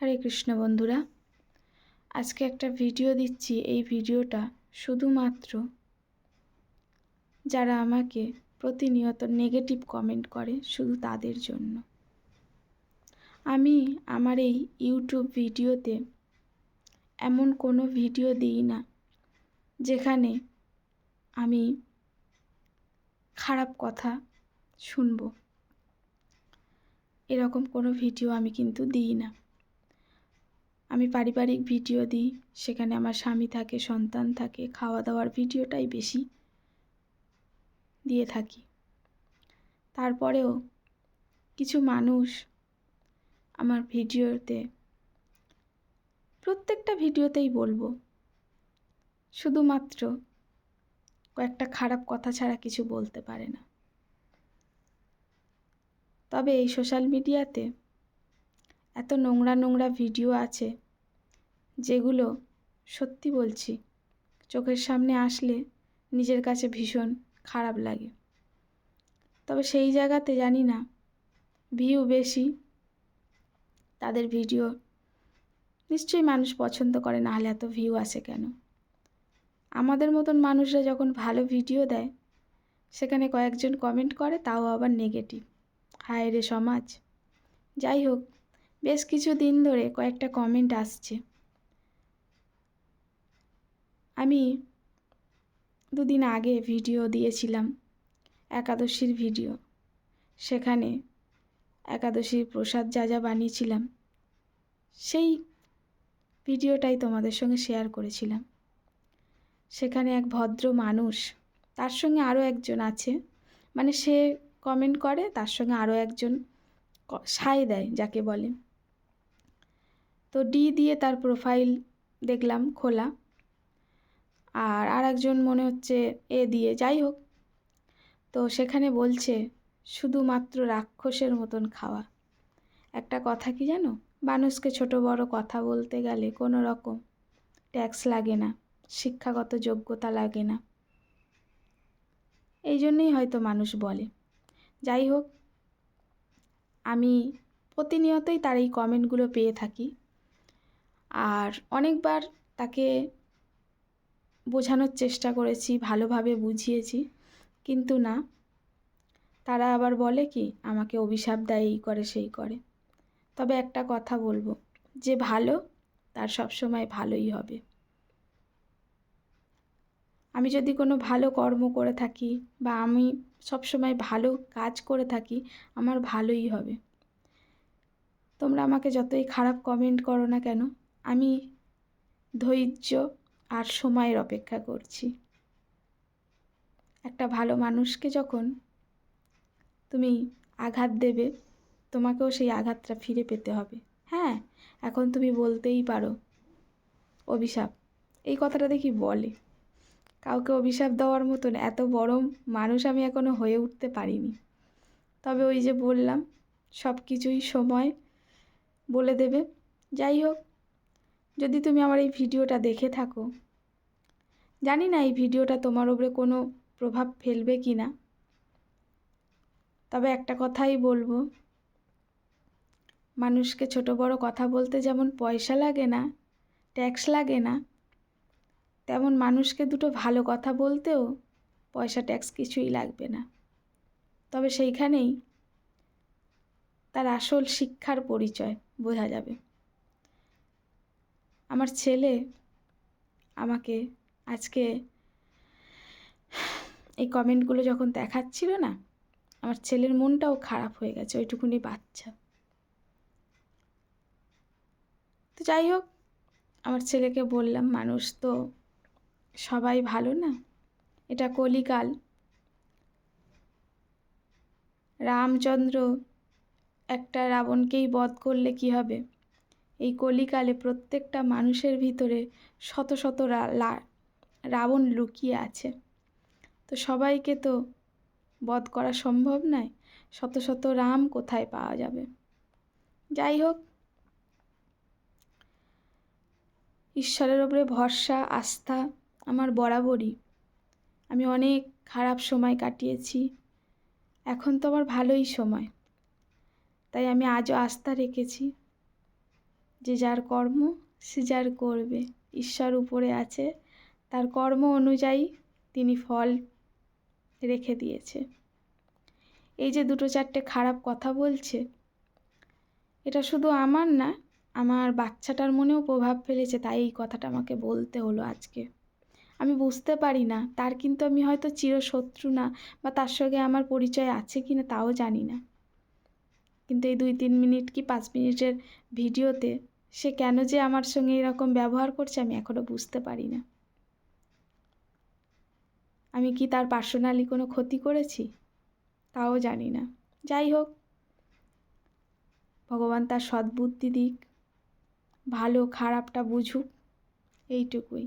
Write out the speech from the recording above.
হরে কৃষ্ণ বন্ধুরা, আজকে একটা ভিডিও দিচ্ছি। এই ভিডিওটা শুধুমাত্র যারা আমাকে প্রতিনিয়ত নেগেটিভ কমেন্ট করে, শুধু তাদের জন্য। আমি আমার এই ইউটিউব ভিডিওতে এমন কোনো ভিডিও দিই না, যেখানে আমি খারাপ কথা শুনব। এরকম কোনো ভিডিও আমি কিন্তু দিই না। আমি পারিবারিক ভিডিও দিই, সেখানে আমার স্বামী থাকে, সন্তান থাকে খাওয়া দাওয়ার ভিডিওটাই বেশি দিয়ে থাকি। তারপরেও কিছু মানুষ আমার ভিডিওতে, প্রত্যেকটা ভিডিওতেই বলব, শুধুমাত্র কয়েকটা খারাপ কথা ছাড়া কিছু বলতে পারে না। তবে এই সোশ্যাল মিডিয়াতে এত নোংরা নোংরা ভিডিও আছে যেগুলো সত্যি বলছি, চোখের সামনে আসলে নিজের কাছে ভীষণ খারাপ লাগে। তবে সেই জায়গাতে জানি না, ভিউ বেশি, তাদের ভিডিও নিশ্চয়ই মানুষ পছন্দ করে না হলে এত ভিউ আসে কেন? আমাদের মতন মানুষরা যখন ভালো ভিডিও দেয়, সেখানে কয়েকজন কমেন্ট করে, তাও আবার নেগেটিভ। হায় রে সমাজ। যাই হোক বেশ কিছু দিন ধরে কয়েকটা কমেন্ট আসছে। আমি দুদিন আগে ভিডিও দিয়েছিলাম, একাদশীর ভিডিও সেখানে একাদশীর প্রসাদ যা যা বানিয়েছিলাম, সেই ভিডিওটাই তোমাদের সঙ্গে শেয়ার করেছিলাম। সেখানে এক ভদ্র মানুষ, তার সঙ্গে আরও একজন আছে মানে সে কমেন্ট করে, তার সঙ্গে আরও একজন সায় দেয়, যাকে বলে। তো ডি দিয়ে তার প্রোফাইল দেখলাম খোলা। আর আর একজন মনে হচ্ছে এ দিয়ে, যাই হোক। তো সেখানে বলছে, শুধুমাত্র রাক্ষসের মতন খাওয়া। একটা কথা কি জানো? মানুষকে ছোট বড় কথা বলতে গেলে কোনো রকম ট্যাক্স লাগে না, শিক্ষাগত যোগ্যতা লাগে না। এই জন্যেই হয়তো মানুষ বলে। যাই হোক, আমি প্রতিনিয়তই তার এই কমেন্টগুলো পেয়ে থাকি। আর অনেকবার তাকে বোঝানোর চেষ্টা করেছি, ভালোভাবে বুঝিয়েছি, কিন্তু না। তারা আবার বলে কি, আমাকে অভিশাপ দেয়, এই করে, সেই করে। তবে একটা কথা বলব, যে ভালো তার সবসময় ভালোই হবে। আমি যদি কোনো ভালো কর্ম করে থাকি বা আমি সবসময় ভালো কাজ করে থাকি, আমার ভালোই হবে। তোমরা আমাকে যতই খারাপ কমেন্ট করো না কেন আমি ধৈর্য আর সময়ের অপেক্ষা করছি। একটা ভালো মানুষকে যখন তুমি আঘাত দেবে, তোমাকেও সেই আঘাতটা ফিরে পেতে হবে। হ্যাঁ এখন তুমি বলতেই পারো, অভিশাপ। এই কথাটা দেখি বলে। কাউকে অভিশাপ দেওয়ার মতন এত বড় মানুষ আমি এখনও হয়ে উঠতে পারিনি। তবে ওই যে বললাম সব কিছুই সময় বলে দেবে। যাই হোক যদি তুমি আমার এই ভিডিওটা দেখে থাকো। জানি না এই ভিডিওটা তোমার ওপরে কোনো প্রভাব ফেলবে কি না। তবে একটা কথাই বলব, মানুষকে ছোট বড় কথা বলতে যেমন পয়সা লাগে না ট্যাক্স লাগে না, তেমন মানুষকে দুটো ভালো কথা বলতেও পয়সা ট্যাক্স কিছুই লাগবে না। তবে সেইখানেই তার আসল শিক্ষার পরিচয় বোঝা যাবে। আমার ছেলে আমাকে আজকে এই কমেন্টগুলো যখন দেখাচ্ছিল না, আমার ছেলের মনটাও খারাপ হয়ে গেছে, ওইটুকুনি বাচ্চা। তো যাই হোক, আমার ছেলেকে বললাম, মানুষ তো সবাই ভালো না? এটা কলিকাল। রামচন্দ্র একটা রাবণকেই বধ করলে কি হবে? এই কলিকালে প্রত্যেকটা মানুষের ভিতরে শত শত রাবণ লুকিয়ে আছে। তো সবাইকে তো বধ করা সম্ভব নয়, শত শত রাম কোথায় পাওয়া যাবে? যাই হোক, ঈশ্বরের ওপরে ভরসা, আস্থা আমার বরাবরই। আমি অনেক খারাপ সময় কাটিয়েছি, এখন তো আমার ভালোই সময়। তাই আমি আজও আস্থা রেখেছি। যে যার কর্ম সে যার করবে। ঈশ্বর উপরে আছে, তার কর্ম অনুযায়ী তিনি ফল রেখে দিয়েছে। এই যে দুটো চারটে খারাপ কথা বলছে, এটা শুধু আমার না, আমার বাচ্চাটার মনেও প্রভাব ফেলেছে, তাই এই কথাটা আমাকে বলতে হলো আজকে। আমি বুঝতে পারি না, তার কিন্তু আমি হয়তো চিরশত্রু না, বা তার সঙ্গে আমার পরিচয় আছে কি না তাও জানি না। কিন্তু এই দুই তিন মিনিট কি পাঁচ মিনিটের ভিডিওতে সে কেন যে আমার সঙ্গে এরকম ব্যবহার করছে আমি এখনও বুঝতে পারি না। আমি কি তার পার্সোনালি কোনো ক্ষতি করেছি? তাও জানি না। যাই হোক, ভগবান তার সদ্বুদ্ধি দিক, ভালো খারাপটা বুঝুক, এইটুকুই।